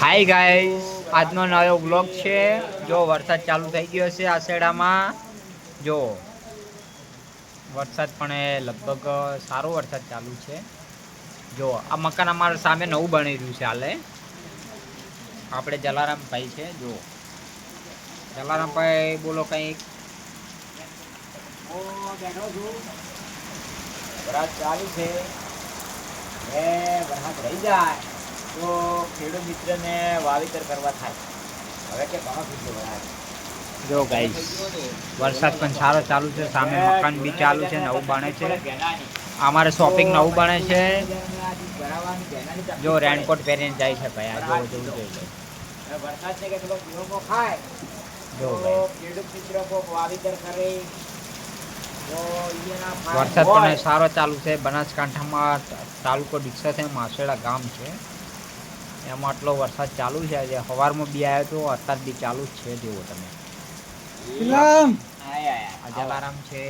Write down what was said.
Hi guys આજનો નવો blog છે. જો વરસાદ ચાલુ થઈ ગયો છે આ શેડામાં. જો, વરસાદ પણ લગભગ સારો વરસાદ ચાલુ છે. જો, આ મકાન અમારા સામે નવું બની રહ્યું છે હાલે. આપણે જલારામભાઈ છે, જો. જલારામભાઈ બોલો કંઈક. વરસાદ ચાલુ છે. રહી જાય. તો ખેડૂત મિત્રને વાવેતર કરવા થાય. હવે કે ઘણો કીધું વરસાદ જો ગાઈસ વરસાદ પણ સારો ચાલુ છે સામે મકાન બી ચાલુ છે નવું બને છે. અમારે શોપિંગ નવું બને છે. જો રેનકોટ પહેરીને જાય છે ભાઈ આ જો જોવું જોઈએ. જો વરસાદ પણ સારો ચાલુ છે. બનાસકાંઠામાં તાલુકો દીક્ષા છે માસેડા ગામ છે. એમાં આટલો વરસાદ ચાલુ છે આજે. સવારમાં બી આવ્યો તો અત્યારે બી ચાલુ જ છે જેવો તમે. જલારામ છે.